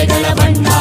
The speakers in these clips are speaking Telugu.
llega la banda.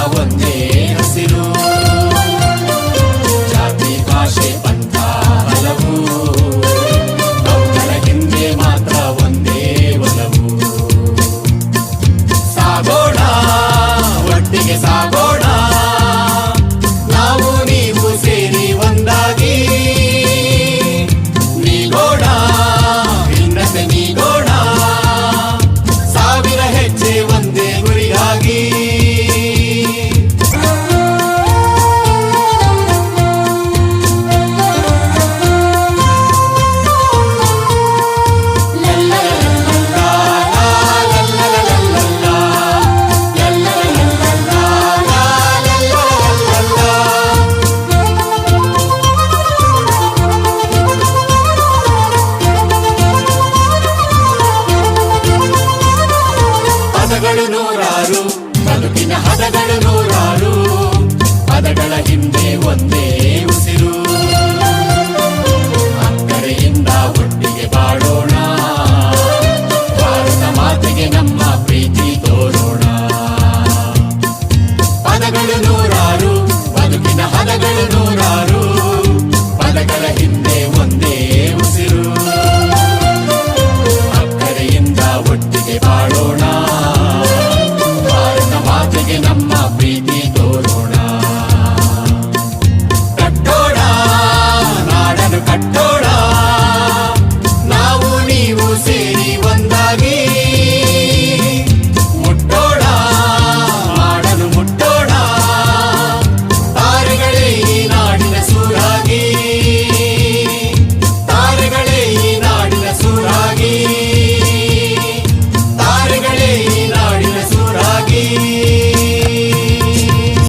ನೂರಾರು ಬದುಕಿನ ಹದಗಳು ನೂರಾರು ಪದಗಳ ಹಿಂದೆ